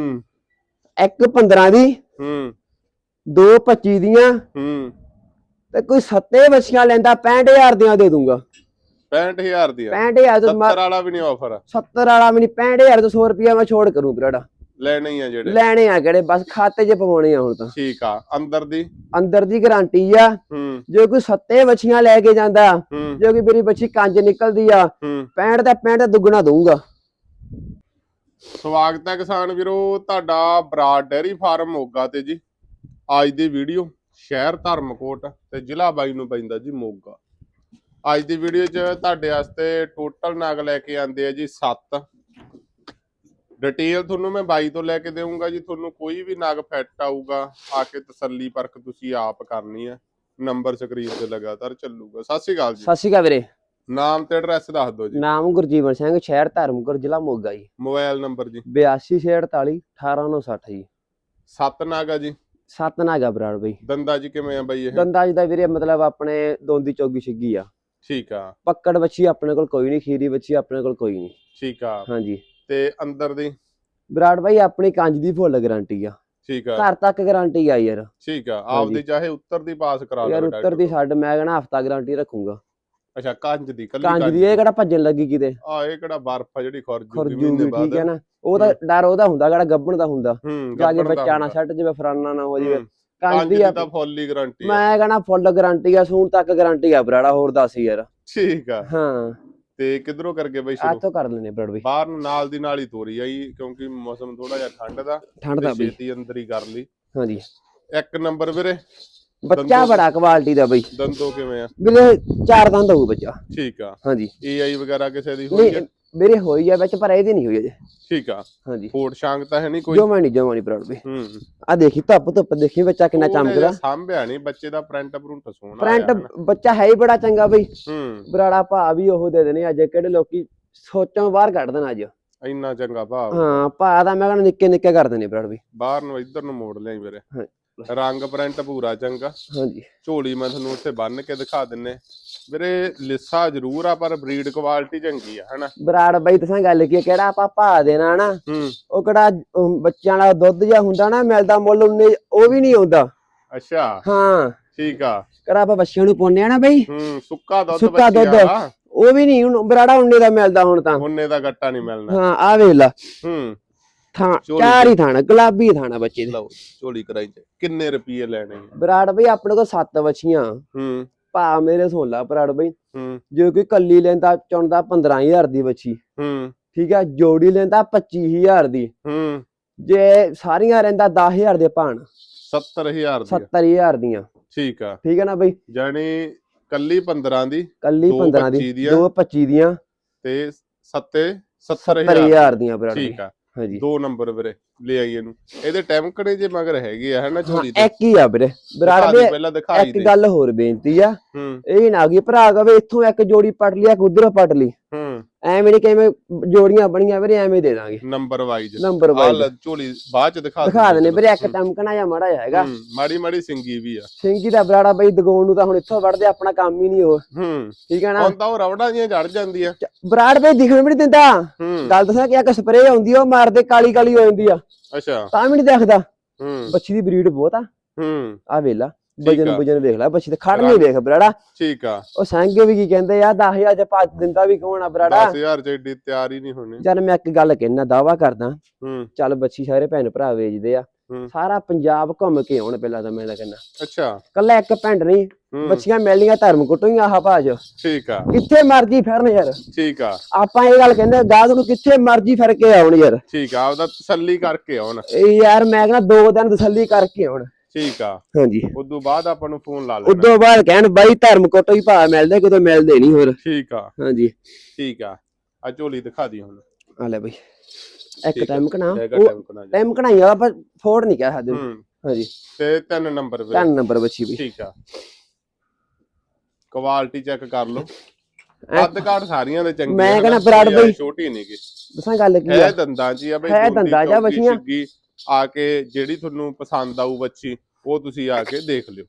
ਹੂੰ। ਇੱਕ 15 ਦੀ ਹੂੰ। ਦੋ 25 ਦੀਆਂ। ਹੂੰ। ਤੇ ਕੋਈ ਸੱਤੇ ਬੱਚੀਆਂ ਲੈਂਦਾ 65000 ਦੀਆਂ ਦੇ ਦੂੰਗਾ। 65000 ਦੀ ਆ 65000 ਤੋਂ 70 ਵਾਲਾ ਵੀ ਨਹੀਂ ਆਫਰ 70 ਵਾਲਾ ਵੀ ਨਹੀਂ 65000 ਤੋਂ 100 ਰੁਪਿਆ ਮੈਂ ਛੋੜ ਕਰੂੰ ਬਰਾੜਾ ਲੈਣੇ ਆ ਜਿਹੜੇ। ਲੈਣੇ ਆ ਕਿਹੜੇ? ਬਸ ਖਾਤੇ 'ਚ ਪਵਾਉਣੇ ਆ ਹੁਣ ਤਾਂ। ਠੀਕ ਆ। ਅੰਦਰ ਦੀ? ਅੰਦਰ ਦੀ ਗਾਰੰਟੀ ਆ। ਹੂੰ। ਜੇ ਕੋਈ ਸੱਤੇ ਬੱਚੀਆਂ ਲੈ ਕੇ ਜਾਂਦਾ ਜੇ ਕੋਈ ਮੇਰੀ ਬੱਚੀ ਕੰਜ ਨਿਕਲਦੀ ਆ ਹੂੰ। 65 ਦਾ 65 ਦਾ ਦੁੱਗਣਾ ਦਊਂਗਾ। ਸਵਾਗਤ ਹੈ ਕਿਸਾਨ ਵੀਰੋ, ਤੁਹਾਡਾ ਬਰਾਡ ਡੈਰੀ ਫਾਰਮ ਮੋਗਾ ਤੇ ਜੀ। ਅੱਜ ਦੀ ਵੀਡੀਓ ਸ਼ਹਿਰ ਧਰਮਕੋਟ ਤੇ ਜ਼ਿਲ੍ਹਾ ਬਾਈ ਨੂੰ ਪੈਂਦਾ ਜੀ ਮੋਗਾ। ਅੱਜ ਦੀ ਵੀਡੀਓ 'ਚ ਤੁਹਾਡੇ ਵਾਸਤੇ ਟੋਟਲ ਨਗ ਲੈ ਕੇ ਆਂਦੇ ਆ ਜੀ 7 ਡਿਟੇਲ ਤੁਹਾਨੂੰ ਮੈਂ ਬਾਈ ਤੋਂ ਲੈ ਕੇ ਦੇਵਾਂਗਾ ਜੀ, ਤੁਹਾਨੂੰ ਕੋਈ ਵੀ ਨਗ ਫਿੱਟ ਆਊਗਾ, ਆ ਕੇ ਤਸੱਲੀ ਪਰਖ ਤੁਸੀਂ ਆਪ ਕਰਨੀ ਹੈ ਨੰਬਰ ਸਕਰੀਨ ਤੇ ਲਗਾਤਾਰ ਚੱਲੂਗਾ। ਸਤਿ ਸ਼੍ਰੀ ਅਕਾਲ ਜੀ। ਸਤਿ ਸ਼੍ਰੀ ਅਕਾਲ ਵੀਰੇ। ਨਾਮ ਤੇ ਐਡਰੈਸ ਦੱਸ ਦਿਓ ਜੀ। ਨਾਮ ਗੁਰਜੀਵਨ ਸਿੰਘ ਸ਼ਹਿਰ ਧਰਮਗੁਰ ਜ਼ਿਲ੍ਹਾ ਮੋਗਾ ਜੀ। ਮੋਬਾਈਲ ਨੰਬਰ ਜੀ। 8248 18960 ਜੀ। ਸੱਤ ਨਗ ਜੀ। ਸੱਤ ਨਾਗਾ ਬਰਾੜ ਬਈ। ਦੰਦਾ ਜੀ ਕਿਵੇਂ ਆ ਬਾਈ ਇਹ? ਦੰਦਾ ਜੀ ਦਾ ਵੀਰੇ ਮਤਲਬ ਆਪਣੇ ਦੋਂਦੀ ਚੌਗੀ ਛਿੱਗੀ ਆ। ਠੀਕ ਆ। ਪੱਕੜ ਬੱਚੀ ਆਪਣੇ ਕੋਲ ਕੋਈ ਨਹੀਂ ਖੀਰੀ ਬੱਚੀ ਆਪਣੇ ਕੋਲ ਕੋਈ ਨਹੀਂ। ਠੀਕ ਆ। ਹਾਂਜੀ। ਤੇ ਅੰਦਰ ਦੀ? ਬਰਾੜ ਬਾਈ ਆਪਣੀ ਕੰਜ ਦੀ ਫੁੱਲ ਗਾਰੰਟੀ ਆ। ਠੀਕ ਆ। ਘਰ ਤੱਕ ਗਾਰੰਟੀ ਆ ਯਾਰ। ਠੀਕ ਆ। ਆਪਦੀ ਚਾਹੇ ਉੱਤਰ ਦੀ ਪਾਸ ਕਰਾ ਲਓ ਯਾਰ ਉੱਤਰ ਦੀ। ਛੱਡ ਮੈਂ ਕਹਣਾ ਹਫਤਾ ਗਾਰੰਟੀ ਰੱਖੂੰਗਾ। ਅੱਛਾ ਕੰਜ ਦੀ ਕੱਲੀ ਕੰਜ ਦੀ ਇਹ ਕਿਹੜਾ ਭੱਜਣ ਲੱਗੀ ਕਿਤੇ? ਆ ਇਹ ਕਿਹੜਾ ਬਰਫ ਆ ਜਿਹੜੀ ਖੁਰਜੂਗੀ ਖਰਜੂਗੀ ਮਹੀਨੇ ਠੀਕ ਬਾਅਦ ਹੈ ਨਾ? ਉਹਦਾ ਡਰ ਉਹਦਾ ਹੁੰਦਾ ਕਿਹੜਾ ਗੱਬਣ ਦਾ ਹੁੰਦਾ। ਜਾ ਕੇ ਦਾ ਬੱਚਾ ਨਾ। ਛੱਡ ਜਾਵੇ ਫਰਾਨਾ ਨਾ ਹੋ ਜਾਵੇ। ਕੰਜ ਦੀ ਦੀ ਤਾਂ ਫੁੱਲ ਗਾਰੰਟੀ ਮੈਂ ਕਹਣਾ ਫੁੱਲ ਗਾਰੰਟੀ ਆ ਸੂਣ ਤੱਕ ਗਾਰੰਟੀ ਆ ਬਰਾੜਾ ਹੋਰ ਦੱਸ ਯਾਰ। ਠੀਕ ਆ। ਹਾਂ। ਤੇ ਕਿਧਰੋਂ ਕਰਕੇ ਬਈ ਸ਼ੁਰੂ? ਤੋਂ ਕਰ ਲੈਨੇ ਬਰਾੜ ਬਈ। ਬਾਹਰ ਨੂੰ ਨਾਲ ਦੀ ਨਾਲ ਹੀ ਤੋਰੀ ਆਈ ਕਿਉਂਕਿ ਮੌਸਮ ਥੋੜਾ ਜਿਹਾ ਠੰਡ ਦਾ ਠੰਡ ਦਾ ਤੇ ਬਈ। ਛੇਤੀ ਅੰਦਰ ਹੀ ਕਰ ਲਈ। ਹਾਂਜੀ। ਇੱਕ ਨੰਬਰ ਵੀਰੇ। ਬੱਚਾ ਦੰਦੋਂ- ਬੜਾ ਕੁਆਲਿਟੀ ਦਾ ਬਈ। ਦੰਦੋ ਕਿਵੇਂ ਆ? ਵੀਰੇ ਚਾਰ ਦੰਦ ਹੋਊ ਬੱਚਾ। ਠੀਕ ਆ। ਹਾਂਜੀ। ਏਆਈ ਵਗੈਰਾ ਕਿਸੇ ਦੀ ਹੋਈ ਨਹੀਂ ਹੈ ਵੀਰੇ ਹੋਈ ਆ ਵਿੱਚ ਪਰ ਇਹਦੀ ਨਹੀਂ ਹੋਈ ਅਜੇ। ਠੀਕ ਆ। ਹਾਂਜੀ। ਫੋਟ ਸ਼ਾਂਗ ਤਾਂ ਹੈ ਨਹੀਂ ਕੋਈ? ਜੋ ਮੈਂ ਨਹੀਂ ਜਮਾ ਨਹੀਂ ਬਰਾੜ ਬਈ ਹੂੰ। ਆ ਦੇਖੀ ਧੁੱਪ ਧੁੱਪ ਦੇਖੀ ਬੱਚਾ ਕਿੰਨਾ ਚਮਕਦਾ। ਜੇ ਸਾਂਭਿਆ ਨਹੀਂ ਬੱਚੇ ਦਾ ਪ੍ਰਿੰਟ ਪ੍ਰਿੰਟ ਸੋਹਣਾ ਪ੍ਰਿੰਟ। ਬੱਚਾ ਹੈ ਹੀ ਬੜਾ ਚੰਗਾ ਬਈ। ਹੂੰ। ਬਰਾੜਾ ਭਾ ਵੀ ਉਹ ਦੇ ਦੇਣੇ ਅੱਜ ਕਿਹੜੇ ਲੋਕੀ ਸੋਚੋਂ ਬਾਹਰ ਕੱਢ ਦੇਣ ਅੱਜ। ਇੰਨਾ ਚੰਗਾ ਭਾਵ ਹਾਂ ਭਾ ਦਾ ਮੈਂ ਕਹਿੰਦਾ ਨਿੱਕੇ ਨਿੱਕੇ ਕਰ ਦੇਣੇ ਬਰਾੜ ਬਈ ਬਾਹਰ ਨੂੰ ਇੱਧਰ ਨੂੰ ਮੋੜ ਲਿਆਈ ਵੀਰੇ। ਹਾਂ। ਰੰਗ ਪ੍ਰਿੰਟ ਪੂਰਾ ਚੰਗਾ। ਹਾਂਜੀ। ਝੋਲੀ ਮੈਂ ਤੁਹਾਨੂੰ ਉੱਥੇ ਬੰਨ ਕੇ ਦਿਖਾ ਦਿੰਨੇ। ਵੀਰੇ ਲਿੱਸਾ ਜ਼ਰੂਰ ਆ ਪਰ ਬਰੀਡ ਕੁਆਲਿਟੀ ਚੰਗੀ ਆ ਹਨਾ? ਬਰਾੜ ਬਈ ਤੁਸੀਂ ਗੱਲ ਕੀ ਕਿਹੜਾ ਆਪਾਂ ਭਾ ਦੇਣਾ ਨਾ ਹੂੰ। ਉਹ ਕਿਹੜਾ ਅਮ, ਬੱਚਿਆਂ ਦਾ ਦੁੱਧ ਜਿਹਾ ਹੁੰਦਾ ਨਾ ਮਿਲਦਾ ਮੁੱਲ ਉਹਨੇ ਉਹ ਵੀ ਨਹੀਂ ਆਉਂਦਾ। ਅੱਛਾ। ਹਾਂ। ਠੀਕ ਆ। ਕਿਹੜਾ ਆਪਾਂ ਬੱਚਿਆਂ ਨੂੰ ਪਾਉਂਦੇ ਆ ਨਾ ਬਈ? ਹੂੰ ਸੁੱਕਾ ਦੁੱਧ ਸੁੱਕਾ ਦੁੱਧ। ਦਾ ਉਹ ਵੀ ਨਹੀਂ ਹੁਣ ਬਰਾੜਾ ਉਹਨੇ ਦਾ ਮਿਲਦਾ ਹੁਣ ਤਾਂ। ਉਹਨੇ ਦਾ ਗੱਟਾ ਨਹੀਂ ਮਿਲਣਾ। ਹਾਂ ਆ ਵੇਖ ਲਾ। ਹੂੰ। ਥਾਂ ਚਾਰ ਹੀ ਥਾਣਾ ਗੁਲਾਬੀ ਥਾਣਾ ਬੱਚੇ ਦੇ। ਲਓ ਝੋਲੀ ਕਰਾਈ ਚ ਕਿੰਨੇ ਰੁਪਏ ਲੈਣੇ? ਬਰਾੜ ਬਈ ਆਪਣੇ ਕੋਲ ਸੱਤ ਬੱਚੀਆਂ। ਹੂੰ। ਭਾ ਮੇਰੇ ਸੁਣ ਲਾ ਬਰਾੜ ਬਈ। ਹੂੰ। ਜੇ ਕੋਈ ਕੱਲੀ ਲੈਂਦਾ ਚੁਣਦਾ 15000 ਦੀ ਬੱਚੀ। ਹੂੰ। ਠੀਕ ਆ ਜੋੜੀ ਲੈਂਦਾ 25000 ਦੀ। ਹੂੰ। ਜੇ ਸਾਰੀਆਂ ਰਹਿੰਦਾ 10000 ਦੇ ਭਾਣ। 70000 ਦੀ ਆ। 70000 ਦੀਆਂ। ਠੀਕ ਆ। ਠੀਕ ਹੈ ਨਾ ਬਈ? ਜਾਨੀ ਕੱਲੀ 15 ਦੀ ਕੱਲੀ ਦੋ 15 25 ਦੀ ਦੀਆਂ। ਦੋ 25 ਦੀਆਂ। ਤੇ ਸੱਤੇ 70000 70000 ਦੀਆਂ ਬਰਾੜ ਠੀਕ ਆ। ਹਾਂਜੀ। ਦੋ ਨੰਬਰ ਵੀਰੇ ਲੈ ਆਈ ਇਹਨੂੰ। ਇਹਦੇ ਟੈਂਕੜੇ ਜੇ ਮਗਰ ਹੈਗੇ ਆ ਹਨਾ ਝੋਲੀ ਤੇ? ਇੱਕ ਹੀ ਆ ਵੀਰੇ। ਬਈ ਦੀ ਪਹਿਲਾਂ ਦਿਖਾਈ ਇੱਕ ਦੇ। ਗੱਲ ਹੋਰ ਬੇਨਤੀ ਆ। ਹੂੰ। ਇਹ ਨਾ ਗਈ ਭਰਾ ਕਵੇ ਇੱਥੋਂ ਇੱਕ ਜੋੜੀ ਪੜ ਲਿਆ ਕਿ ਉਧਰੋਂ ਪੜ ਲਈ। ਹੂੰ। ਐਵੇਂ ਨਹੀਂ ਕਿਵੇਂ ਜੋੜੀਆਂ ਬਣੀਆਂ ਵੀਰੇ ਐਵੇਂ ਦੇ ਦਾਂਗੇ। ਨੰਬਰ ਵਾਈਜ਼ ਨੰਬਰ ਆ ਵਾਈਜ਼ ਲੈ ਝੋਲੀ ਬਾਅਦ ਚ ਦਿਖਾ ਦਿਖਾ ਦਿੰਦੇ ਦੇਣੇ ਵੀਰੇ ਇੱਕ ਟਮਕਣਾ ਜਾਂ ਮਾੜਾ ਜਿਹਾ ਹੈਗਾ। ਮਾੜੀ ਮਾੜੀ ਸਿੰਗੀ ਵੀ ਆ। ਸਿੰਘੀ ਦਾ ਬਰਾੜਾ ਬਈ ਦਗਾਉਣ ਨੂੰ ਤਾਂ ਹੁਣ ਇੱਥੋਂ ਵੜਦੇ ਆਪਣਾ ਕੰਮ ਹੀ ਨਹੀਂ ਉਹ ਹੂੰ ਠੀਕ ਹੈ ਨਾ? ਹੁਣ ਤਾਂ ਉਹ ਰਵੜਾਂ ਜੀਆਂ ਜੜ ਜਾਂਦੀਆਂ। ਬਰਾੜ ਬਈ ਦਿਖਣ ਵੀ ਨਹੀਂ ਦਿੰਦਾ। ਹੂੰ। ਗੱਲ ਦੱਸਾਂ ਕਿ ਇੱਕ ਸਪਰੇਅ ਆਉਂਦੀ ਆ ਉਹ ਮਾਰਦੇ ਕਾਲੀ ਕਾਲੀ ਹੋ ਜਾਂਦੀ ਆ। ਅੱਛਾ। ਤਾਂ ਵੀ ਨਹੀਂ ਦਿਖਦਾ। ਹੂੰ। ਬੱਚੀ ਦੀ ਬਰੀਡ ਬਹੁਤ ਆ। ਹੂੰ। ਆ ਵੇਲਾ ਵਜਨ। ਵਜਨ ਵੇਖ ਲੈ ਬੱਚੀ ਤੇ ਖੜ ਨਹੀਂ ਵੇਖ ਬਰਾੜਾ। ਠੀਕ ਆ। ਉਹ ਸੰਗੇ ਵੀ ਕੀ ਕਹਿੰਦੇ ਆ 10000 ਚ ਪਾ ਦਿੰਦਾ ਵੀ ਕੌਣ ਆ ਬਰਾੜਾ? 10000 ਚ ਏਡੀ ਤਿਆਰ ਹੀ ਨਹੀਂ ਹੋਣੀ। ਜਦ ਮੈਂ ਇੱਕ ਗੱਲ ਕਹਿਣਾ ਦਾਵਾ ਕਰਦਾ। ਹੂੰ। ਚੱਲ ਬੱਚੀ ਸਾਰੇ ਭੈਣ ਭਰਾ ਵੇਚਦੇ ਆ। ਹੂੰ। ਸਾਰਾ ਪੰਜਾਬ ਘੁੰਮ ਕੇ ਆਉਣ ਪਹਿਲਾਂ ਤਾਂ ਮੈਂ ਕਹਿੰਦਾ ਅੱਛਾ। ਕੱਲਾ ਇੱਕ ਪਿੰਡ ਨਹੀਂ ਹੂੰ। ਬੱਚੀਆਂ ਮਿਲਣੀਆਂ ਧਰਮ ਕੁੱਟੀਆਂ ਆਹ ਭਾਜ। ਠੀਕ ਆ। ਕਿੱਥੇ ਮਰਜ਼ੀ ਫਿਰਨ ਯਾਰ। ਠੀਕ ਆ। ਆਪਾਂ ਇਹ ਗੱਲ ਕਹਿੰਦੇ ਗਾਹਕ ਨੂੰ ਕਿੱਥੇ ਮਰਜ਼ੀ ਫਿਰ ਕੇ ਆਉਣ ਯਾਰ। ਠੀਕ ਆ ਉਹਦਾ ਤਸੱਲੀ ਕਰਕੇ ਆਉਣ। ਇਹ ਯਾਰ ਮੈਂ ਕਹਿੰਦਾ ਦੋ ਦਿਨ ਤਸੱਲੀ ਕਰਕੇ ਆਉਣ। ਠੀਕ ਆ। ਹਾਂਜੀ। ਉਦੋਂ ਬਾਅਦ ਆਪਾਂ ਨੂੰ ਫੋਨ ਲਾ ਲੈਣਾ। ਉਦੋਂ ਬਾਅਦ ਕਹਿਣ ਬਾਈ ਧਰਮ ਕੋਟੋ ਹੀ ਭਾ ਮਿਲਦੇ ਕਿਤੇ ਮਿਲਦੇ ਨਹੀਂ ਹੋਰ। ਠੀਕ ਆ। ਹਾਂਜੀ। ਠੀਕ ਆ। ਆ ਝੋਲੀ ਦਿਖਾ ਦੀ ਹੁਣ। ਆ ਲੈ ਬਈ। ਇੱਕ ਟਾਈਮ ਕਣਾ। ਟਾਈਮ ਕਣਾਈ ਆ ਪਰ ਫੋੜ ਨਹੀਂ ਕਹਿ ਹੂੰ। ਹਾਂਜੀ। ਤੇ ਤਿੰਨ ਨੰਬਰ ਤਿੰਨ ਨੰਬਰ ਬੱਚੀ ਬਈ। ਠੀਕ ਆ। ਕੁਆਲਿਟੀ ਚੈੱਕ ਕਰ ਲਓ। ਅੱਧ ਘਾਟ ਸਾਰੀਆਂ ਦੇ ਚੰਗੀਆਂ ਮੈਂ ਕਹਿੰਦਾ ਬਰਾੜ ਬਈ- ਛੋਟੀ ਨਹੀਂ ਗੀ। ਦੱਸਾਂ ਗੱਲ ਕੀ ਹੈ ਦੰਦਾਂ ਜੀ ਆ ਬਈ ਹੈ ਦੋਂਦੀ, ਜਾਂ ਬੱਚੀਆਂ। ਆ ਕੇ ਜਿਹੜੀ ਤੁਹਾਨੂੰ ਪਸੰਦ ਆਊ ਬੱਚੀ ਉਹ ਤੁਸੀਂ ਆ ਕੇ ਦੇਖ ਲਿਓ।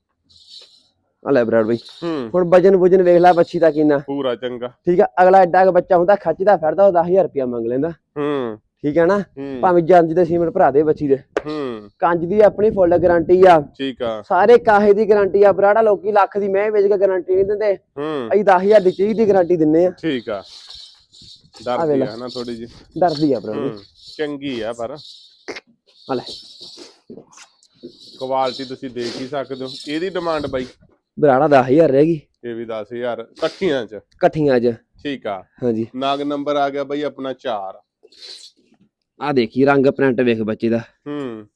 ਆ ਲੈ ਬਰਾੜ ਬਈ। ਹੂੰ। ਹੁਣ ਵਜਨ ਵਜਨ ਵੇਖ ਲੈ ਬੱਚੀ ਦਾ ਕਿੰਨਾ। ਪੂਰਾ ਚੰਗਾ। ਠੀਕ ਆ ਅਗਲਾ ਐਡਾ ਕੁ ਬੱਚਾ ਹੁੰਦਾ ਖੱਚਦਾ ਫਿਰਦਾ ਉਹ 10000 ਰੁਪਇਆ ਮੰਗ ਲੈਂਦਾ। ਹੂੰ। ਠੀਕ ਹੈ ਨਾ? ਭਾਵੇਂ ਜੰਜ ਦੇ ਸੀਮੈਂਟ ਭਰਾ ਦੇ ਬੱਚੀ ਦੇ। ਹੂੰ। ਕੰਜ ਦੀ ਆਪਣੀ ਫੁੱਲ ਗਾਰੰਟੀ ਆ। ਠੀਕ ਆ। ਸਾਰੇ ਕਾਹੇ ਦੀ ਗਾਰੰਟੀ ਆ ਬਰਾੜਾ ਲੋਕੀ ਲੱਖ ਦੀ ਮੈਂ ਵੇਚ ਕੇ ਗਾਰੰਟੀ ਨਹੀਂ ਦਿੰਦੇ। ਹੂੰ। ਅਸੀਂ 10000 ਦੀ ਚੀਜ਼ ਦੀ ਗਾਰੰਟੀ ਦਿੰਨੇ ਆ। ਠੀਕ ਆ। ਡਰਦੀ। ਆ ਨਾ ਥੋੜੀ ਜੀ ਡਰਦੀ ਆ ਬਰਾੜਾ ਚੰਗੀ ਆ ਪਰ। ਆ ਲੈ ਕੁਆਲਿਟੀ ਤੁਸੀਂ ਦੇਖ ਹੀ ਸਕਦੇ ਹੋ। ਇਹਦੀ ਡਿਮਾਂਡ ਬਾਈ ਬਰਾੜਾ 10000 ਰਹਿ ਗਈ। ਇਹ ਵੀ 10000 ਇਕੱਠੀਆਂ ਚ। ਇਕੱਠੀਆਂ ਅੱਜ ਠੀਕ ਆ। ਹਾਂਜੀ। ਨਾਗ ਨੰਬਰ ਆ ਗਿਆ ਬਾਈ ਆਪਣਾ 4 ਆ ਦੇਖੀ ਰੰਗ ਪ੍ਰਿੰਟ ਵੇਖ ਬੱਚੇ ਦਾ। ਹੂੰ।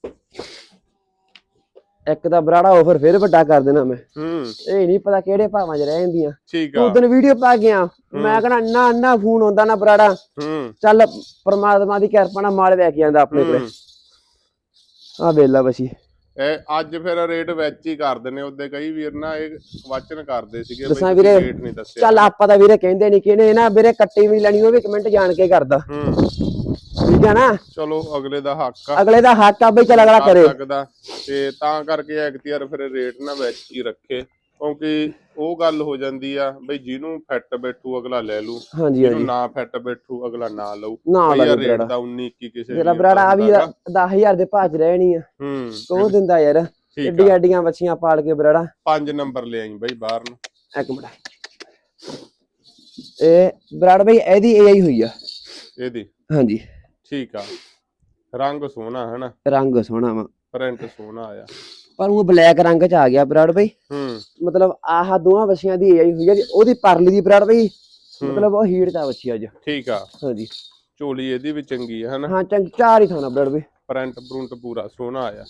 ਇੱਕ ਤਾਂ ਬਰਾੜਾ ਆਫਰ ਫਿਰ ਵੱਡਾ ਕਰ ਦੇਣਾ ਮੈਂ। ਹੂੰ। ਇਹ ਨਹੀਂ ਪਤਾ ਕਿਹੜੇ ਭਾਵਾਂ 'ਚ ਰਹਿ ਜਾਂਦੀਆਂ। ਠੀਕ ਆ। ਉਦੋਂ ਵੀਡੀਓ ਪਾ ਗਿਆ ਮੈਂ ਕਹਣਾ ਇੰਨਾ ਇੰਨਾ ਫੋਨ ਆਉਂਦਾ ਨਾ ਬਰਾੜਾ। ਹੂੰ। ਚੱਲ ਪ੍ਰਮਾਤਮਾ ਦੀ ਕਿਰਪਾ ਨਾਲ ਮਾਲ ਵੇਖ ਜਾਂਦਾ ਆਪਣੇ ਕੋਲੇ। ਆ ਵੇਲਾ ਬਸੀ। ਇਹ ਅੱਜ ਫਿਰ ਰੇਟ ਵਿੱਚ ਹੀ ਕਰ ਦਿੰਨੇ ਉਹਦੇ ਕਈ ਵੀਰ ਨਾ ਇਹ ਵਚਨ ਕਰਦੇ ਸੀਗੇ ਦੱਸਾਂ ਵੀਰੇ, ਰੇਟ ਨਹੀਂ ਦੱਸਿਆ। ਚੱਲ ਆਪਾਂ ਤਾਂ ਵੀਰੇ ਕਹਿੰਦੇ ਨਹੀਂ ਕਿਹਨੇ ਨਾ ਵੀਰੇ ਕੱਟੀ ਵੀ ਲੈਣੀ ਉਹ ਵੀ ਕਮੈਂਟ ਜਾਣ ਕੇ ਕਰਦਾ। ਹੂੰ। ਠੀਕ ਹੈ ਨਾ? ਚਲੋ ਅਗਲੇ ਦਾ ਹੱਕ ਆ। ਅਗਲੇ ਦਾ ਹੱਕ ਆ ਬਈ ਚੱਲ ਅਗਲਾ ਕਰ। ਸਕਦਾ ਤੇ ਤਾਂ ਕਰਕੇ ਐਕਟੀਆਰ ਫਿਰ ਰੇਟ ਨਾ ਵਿੱਚ ਹੀ ਰੱਖੇ। ਕਿਉਂਕਿ ਉਹ ਗੱਲ ਹੋ ਜਾਂਦੀ ਆ ਬਈ ਜਿਹਨੂੰ ਫਿੱਟ ਬੈਠੂ ਅਗਲਾ ਲੈ ਲੂ ਹਾਂਜੀ ਜਿਹਨੂੰ ਹਾਂਜੀ। ਨਾ ਫਿੱਟ ਬੈਠੂ ਅਗਲਾ ਨਾ ਲਊ। ਨਾ ਲੱਗੇ ਰੇਟ ਬਰਾੜਾ। ਦਾ 19 21 ਕਿਸੇ ਤੇਰਾ ਵੀਰ ਬਰਾੜਾ ਦਾ ਆ ਵੀ ਹੁੰਦਾ ਗਾ। 10000 ਦੇ ਭਾਅ 'ਚ ਰਹਿਣੀ ਆ। ਹੂੰ। ਕੋ ਦਿੰਦਾ ਯਾਰ। ਠੀਕ ਏਡੀ ਆ। ਐਡੀਆਂ ਬੱਚੀਆਂ ਪਾਲ ਕੇ ਬਰਾੜਾ। ਪੰਜ ਨੰਬਰ ਲੈ ਆਈ ਬਈ ਬਾਹਰ ਨੂੰ। ਇੱਕ ਮਿੰਟ। ਇਹ ਬਰਾੜ ਬਈ ਇਹਦੀ ਏਆਈ ਹੋਈ ਆ। ਇਹਦੀ? ਹਾਂਜੀ। ਠੀਕ ਆ। ਰੰਗ ਸੋਹਣਾ ਹੈ ਨਾ ਰੰਗ ਸੋਹਣਾ ਵਾ। ਪ੍ਰਿੰਟ ਸੋਹਣਾ ਆਇਆ। ਪਰ ਉਹ ਬਲੈਕ ਰੰਗ 'ਚ ਆ ਗਿਆ ਬਰਾੜ ਬਈ। ਹੂੰ। ਮਤਲਬ ਆਹ ਦੋਵਾਂ ਬੱਚੀਆਂ ਦੀ ਏਆਈ ਹੋਈ ਆ ਜੀ। ਉਹਦੀ ਪਰਲੀ ਦੀ ਬਰਾੜ ਬਈ। ਮਤਲਬ ਉਹ ਹੀਟ ਦਾ ਬੱਚੀ ਅੱਜ। ਠੀਕ ਆ। ਹਾਂਜੀ। ਝੋਲੀ ਇਹਦੀ ਵੀ ਚੰਗੀ ਹੈ ਹਨਾ? ਹਾਂ ਚੰਗ। ਚਾਰ ਹੀ ਥਾਣਾ ਬਰਾੜ ਬਈ। ਪ੍ਰਿੰਟ ਪ੍ਰਿੰਟ ਪੂਰਾ ਸੋਹਣਾ ਆਇਆ।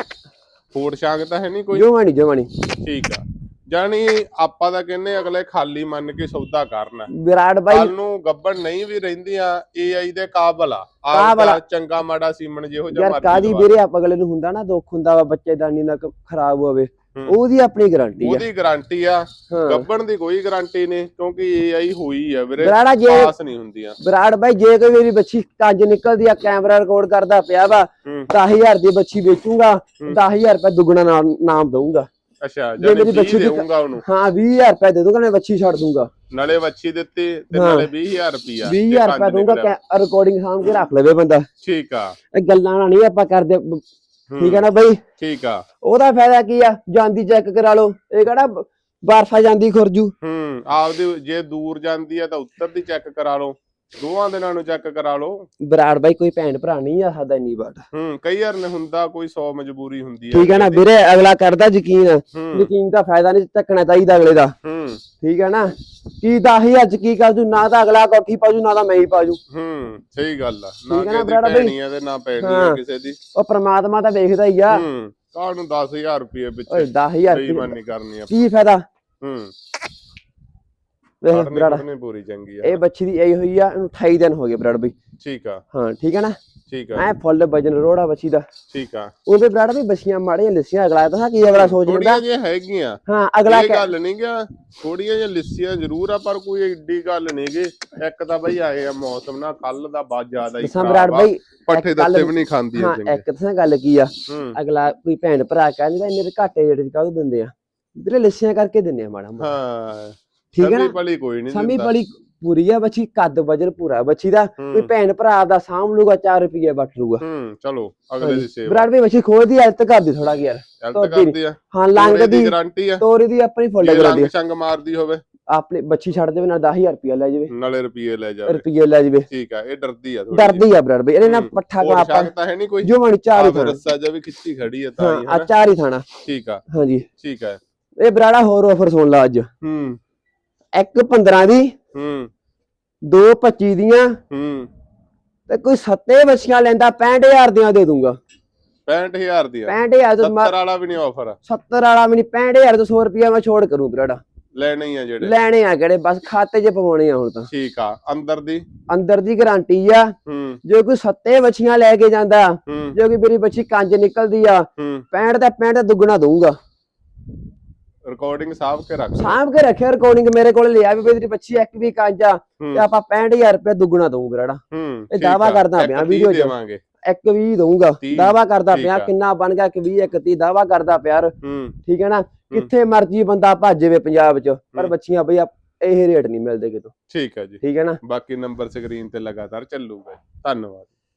ਫੋੜ ਛਾਂਗ ਤਾਂ ਹੈ ਨਹੀਂ ਕੋਈ? ਜੋਵਾਣੀ ਜੋਵਾਣੀ ਠੀਕ ਆ। ਜਾਣੀ ਆਪਾਂ ਤਾਂ ਕਹਿੰਨੇ ਅਗਲੇ ਖਾਲੀ ਮੰਨ ਕੇ ਸੌਦਾ ਕਰਨਾ। ਵਿਰਾਟ ਬਾਈ ਕੱਲ ਨੂੰ ਗੱਬੜ ਨਹੀਂ ਵੀ ਰਹਿੰਦੀਆਂ ਏਆਈ ਦੇ ਕਾਬਲ ਆ। ਕਾਬਲ ਆ। ਆਪਦਾ ਚੰਗਾ ਮਾੜਾ ਸੀਮਨ ਜਿਹੋ ਜਿਹਾ ਯਾਰ ਮਰਜ਼ੀ ਕਾਦੀ। ਵੀਰੇ ਆਪ ਅਗਲੇ ਨੂੰ ਹੁੰਦਾ ਨਾ ਦੁੱਖ ਹੁੰਦਾ ਵਾ ਬੱਚੇਦਾਨੀ ਦਾ ਕ- ਖਰਾਬ ਹੋਵੇ। ਹੂੰ। ਉਹਦੀ ਆਪਣੀ ਗਾਰੰਟੀ ਆ। ਉਹਦੀ ਗਾਰੰਟੀ ਆ। ਹਾਂ। ਗੱਬਣ ਦੀ ਕੋਈ ਗਾਰੰਟੀ ਨਹੀਂ ਕਿਉਂਕਿ ਏਆਈ ਹੋਈ ਆ ਵੀਰੇ ਵਿਰਾੜਾ ਜੇ ਪਾਸ ਨਹੀਂ ਹੁੰਦੀਆਂ। ਵਿਰਾਟ ਬਾਈ ਜੇ ਕੋਈ ਮੇਰੀ ਬੱਚੀ ਕੱਜ ਨਿਕਲਦੀ ਆ ਕੈਮਰਾ ਰਿਕਾਰਡ ਕਰਦਾ ਪਿਆ ਵਾ ਹੂੰ। 10000 ਦੀ ਬੱਚੀ ਵੇਚੂਗਾ ਹੂੰ। 10000 ਰੁਪਏ ਦੁੱਗਣਾ ਨਾਮ ਨਾਮ ਦਊਂਗਾ। ਅੱਛਾ ਜੇ ਮੇਰੀ 20 ਬੱਚੀ ਦੀ- ਦੇਊਂਗਾ ਉਹਨੂੰ? ਹਾਂ 20000 ਰੁਪਏ ਦੇ ਦੂੰਗਾ ਮੈਂ ਬੱਚੀ ਛੱਡ ਦੂੰਗਾ ਨਾਲੇ ਵੱਛੀ ਦਿੱਤੀ ਤੇ ਹਾਂ। ਨਾਲੇ 20000 ਰੁਪਿਆ 20000 ਰੁਪਏ ਦੂੰਗਾ ਰਿਕਾਰਡਿੰਗ ਸਾਂਭ ਕੇ ਰੱਖ ਲਵੇ ਬੰਦਾ। ਠੀਕ ਆ। ਇਹ ਗੱਲਾਂ ਨਾਲ ਨਹੀਂ ਆਪਾਂ ਕਰਦੇ। ਠੀਕ ਹੈ ਨਾ ਬਾਈ? ਠੀਕ ਆ। ਉਹਦਾ ਫਾਇਦਾ ਕੀ ਆ? ਜਾਂਦੀ ਚੈੱਕ ਕਰਾ ਲਓ। ਇਹ ਕਿਹੜਾ ਬਰਫਾ ਜਾਂਦੀ ਖੁਰਜੂ? ਹੂੰ ਆਪਦੀ ਜੇ ਦੂਰ ਜਾਂਦੀ ਆ ਤਾਂ ਉੱਤਰ ਦੀ ਚੈੱਕ ਕਰਾ ਲਓ। ਦੋਵਾਂ ਦਿਨਾਂ ਨੂੰ ਚੈੱਕ ਕਰਾ ਲਓ। ਬਰਾੜ ਬਾਈ ਕੋਈ ਭੈਣ ਭਰਾ ਨਹੀਂ ਆ ਸਕਦਾ ਇੰਨੀ ਬਾਤ ਹੂੰ ਕਈ ਵਾਰ ਨੇ ਹੁੰਦਾ ਕੋਈ 100 ਮਜਬੂਰੀ ਹੁੰਦੀ ਆ। ਠੀਕ ਹੈ ਨਾ ਵੀਰੇ ਅਗਲਾ ਕਰਦਾ ਯਕੀਨ। ਹੂੰ। ਯਕੀਨ ਦਾ ਫਾਇਦਾ ਨਹੀਂ ਚੱਕਣਾ ਚਾਹੀਦਾ ਅਗਲੇ ਦਾ। ਹੂੰ। ਠੀਕ ਹੈ ਨਾ? ਕੀ 10000 ਚ ਕੀ ਕਰ ਜੂ? ਨਾ ਤਾਂ ਅਗਲਾ ਕੋਠੀ ਪਾਜੂ ਨਾ ਤਾਂ ਮੈਂ ਹੀ ਪਾਜੂ ਹੂੰ ਸਹੀ ਗੱਲ ਆ। ਨਾ ਹੈ ਕਿਸੇ ਦੀ? ਭੈਣੀ ਆ ਤੇ ਨਾ ਪੈਣੀ ਆ ਹਾਂ। ਕਿਸੇ ਦੀ। ਉਹ ਪ੍ਰਮਾਤਮਾ ਤਾਂ ਵੇਖਦਾ ਹੀ ਆ। ਹੂੰ ਕਾਹ ਨੂੰ 10000 ਰੁਪਏ ਵਿੱਚ ਓਏ 10000 ਬੇਈਮਾਨੀ ਕਰਨੀ ਆ ਕੀ ਫਾਇਦਾ? ਹੂੰ। ਪੜਨੇ ਬਰਾੜਾ ਪੜਨੇ ਪੂਰੀ ਚੰਗੀ ਆ। ਇਹ ਬੱਚੀ ਦੀ ਇਹੀ ਹੋਈ ਆ ਇਹਨੂੰ 28 ਦਿਨ ਹੋ ਗਏ ਬਰਾੜ ਬਈ। ਠੀਕ ਆ। ਹਾਂ ਠੀਕ ਹੈ ਨਾ? ਠੀਕ ਆ। ਐ ਫੁੱਲ ਵਜਨ ਰੋੜਾ ਬੱਚੀ ਦਾ। ਠੀਕ ਆ। ਉਹਦੇ ਬਰਾੜ ਵੀ ਬੱਚੀਆਂ ਮਾੜੀਆਂ ਲਿਸੀਆਂ ਅਗਲਾ ਤਾਂ ਕੀ ਅਗਲਾ ਸੋਚ ਲੈਂਦਾ। ਥੋੜੀਆਂ ਜਿਹੀਆਂ ਹੈਗੀਆਂ। ਹਾਂ ਅਗਲਾ ਇਹ ਗੱਲ ਨਹੀਂ ਗਿਆ ਥੋੜੀਆਂ ਜਿਹੀਆਂ ਲਿੱਸੀਆਂ ਜ਼ਰੂਰ ਆ ਪਰ ਕੋਈ ਏਡੀ ਗੱਲ ਨਹੀਂ ਗੇ। ਇੱਕ ਤਾਂ ਬਈ ਆਏ ਆ ਮੌਸਮ ਨਾ ਕੱਲ ਦਾ ਬਹੁਤ ਜ਼ਿਆਦਾ ਹੀ ਦੱਸਾਂ ਬਰਾੜ ਆ। ਬਈ ਪੱਠੇ ਦੱਤੇ ਵੀ ਨਹੀਂ ਖਾਂਦੀਆਂ ਹਾਂ ਇੱਕ ਤਾਂ ਗੱਲ ਕੀ ਆ? ਅਗਲਾ ਕੋਈ ਭੈਣ ਭਰਾ ਕਹਿੰਦਾ ਇੰਨੇ ਘਾਟੇ ਜਿਹੜੇ ਕਾਹਦੋਂ ਦਿੰਦੇ ਆ? ਵੀਰੇ ਲਿਸੀਆਂ ਕਰਕੇ ਦਿੰਦੇ ਆ ਮਾੜਾ ਹਾਂ। ਠੀਕ ਹੈ ਸਮੀ ਨਾ ਭਲੀ ਕੋਈ ਨਹੀਂ ਸਮੀ ਬੜੀ ਪੂਰੀ ਆ ਬੱਚੀ ਕੱਦ ਵਜਨ ਪੂਰਾ ਬੱਚੀ ਦਾ। ਕੋਈ ਭੈਣ ਭਰਾ ਦਾ ਸਾਂਭ ਲੂਗਾ 4 ਰੁਪਏ ਵੱਟ ਲੂਗਾ। ਹੂੰ ਚਲੋ ਅਗਲੇ ਦੀ ਸੇਵਾ। ਵਿਰਾਟ ਵੀ ਬੱਚੀ ਖੋਲਦੀ ਹੈਲਥ ਕਰਦੀ ਥੋੜਾ ਹੈਲਥ ਤੋਰਦੀ ਕਰਦੀ ਆ। ਹਾਂ ਲੰਗ ਦੀ ਗਾਰੰਟੀ ਆ। ਤੋਰੀ ਦੀ ਆਪਣੀ ਫੁੱਲ ਜੇ ਗਰੰਟੀ ਸੰਗ ਮਾਰਦੀ ਹੋਵੇ। ਆਪਣੀ ਬੱਚੀ ਛੱਡ ਦੇਵੇ ਨਾਲ 10000 ਰੁਪਏ ਲੈ ਜਾਵੇ। ਨਾਲੇ ਰੁਪਏ ਲੈ ਜਾਵੇ। ਰੁਪਏ ਲੈ ਜਾਵੇ। ਠੀਕ ਆ ਇਹ ਡਰਦੀ ਆ ਥੋੜੀ ਡਰਦੀ ਆ ਵਿਰਾਟ ਬਈ ਇਹਨੇ ਨਾ। ਪੱਠਾ ਕੋ ਆਪਾਂ ਸ਼ੱਕ ਤਾਂ ਹੈ ਨਹੀਂ ਕੋਈ। ਜੋ ਮਣੀ ਚਾਰ ਹੀ ਥਾਣਾ ਰੱਸਾ ਜਿਹਾ ਵੀ ਖਿੱਚੀ ਖੜੀ ਆ ਤਾਂ ਹਾਂ ਆ ਚਾਰ ਹੀ ਥਾਣਾ। ਠੀਕ ਆ। ਹਾਂਜੀ। ਠੀਕ ਆ। ਇਹ ਬਰਾੜਾ ਹੋਰ ਆਫਰ ਸੁਣ ਲਾ ਅੱਜ। ਹੂੰ। ਇੱਕ 15 ਦੀ ਹੂੰ। ਦੋ 25 ਦੀਆਂ ਹੂੰ। ਤੇ ਕੋਈ ਸੱਤੇ ਬੱਚੀਆਂ ਲੈਂਦਾ 65000 ਦੀਆਂ ਦੇ ਦੂੰਗਾ। 65000 ਦੀ ਆ 65000 ਤੋਂ 70 ਵਾਲਾ ਵੀ ਨਹੀਂ ਆਫਰ 70 ਵਾਲਾ ਮੈਨੂੰ 65000 ਤੋਂ 100 ਰੁਪਿਆ ਮੈਂ ਛੋੜ ਕਰੂੰ ਬਰਾੜਾ ਲੈਣੇ ਹੀ ਆ ਜਿਹੜੇ। ਲੈਣੇ ਆ ਕਿਹੜੇ? ਬਸ ਖਾਤੇ 'ਚ ਪਵਾਉਣੇ ਆ ਹੁਣ ਤਾਂ। ਠੀਕ ਆ। ਅੰਦਰ ਦੀ? ਅੰਦਰ ਦੀ ਗਾਰੰਟੀ ਆ। ਹੂੰ। ਜੇ ਕੋਈ ਸੱਤੇ ਬੱਚੀਆਂ ਲੈ ਕੇ ਜਾਂਦਾ ਜੇ ਕੋਈ ਮੇਰੀ ਬੱਚੀ ਕੰਜ ਨਿਕਲਦੀ ਆ ਹੂੰ। 65 ਦਾ 65 ਦਾ ਦੁੱਗਣਾ ਦਊਂਗਾ। ਰਿਕਾਰਡਿੰਗ ਸਾਫ਼ ਕੇ ਰੱਖ ਸਾਂਭ ਕੇ ਰੱਖਿਆ ਰਿਕਾਰਡਿੰਗ ਮੇਰੇ ਕੋਲ ਲਿਆ ਵੀ ਮੇਰੀ ਬੱਚੀ ਇੱਕ ਵੀ ਕੰਜ ਤੇ ਆਪਾਂ 65000 ਰੁਪਏ ਦੁੱਗਣਾ ਦਊਂ ਬਰਾੜਾ ਹੂੰ ਇਹ ਦਾਅਵਾ ਕਰਦਾ ਪਿਆ ਵੀਡੀਓ 'ਚ। ਦੇਵਾਂਗੇ। ਇੱਕ ਵੀ ਦਊਂਗਾ। ਦਾਵਾ ਕਰਦਾ ਪਿਆ। ਕਿੰਨਾ ਬਣ ਗਿਆ ਕਿ 20 ਇੱਕ 30 ਦਾਵਾ ਕਰਦਾ ਪਿਆ ਠੀਕ ਹੈ ਨਾ? ਕਿੱਥੇ ਮਰਜ਼ੀ ਬੰਦਾ ਭੱਜ ਜਾਵੇ ਪੰਜਾਬ 'ਚ ਪਰ। ਬੱਚੀਆਂ ਬਈ ਇਹ ਰੇਟ ਨਹੀਂ ਮਿਲਦੇ ਕਿਤੋਂ। ਠੀਕ ਹੈ ਜੀ। ਠੀਕ ਹੈ ਨਾ? ਬਾਕੀ ਨੰਬਰ ਸਕਰੀਨ ਤੇ ਲਗਾਤਾਰ ਚੱਲੂਗਾ। ਧੰਨਵਾਦ।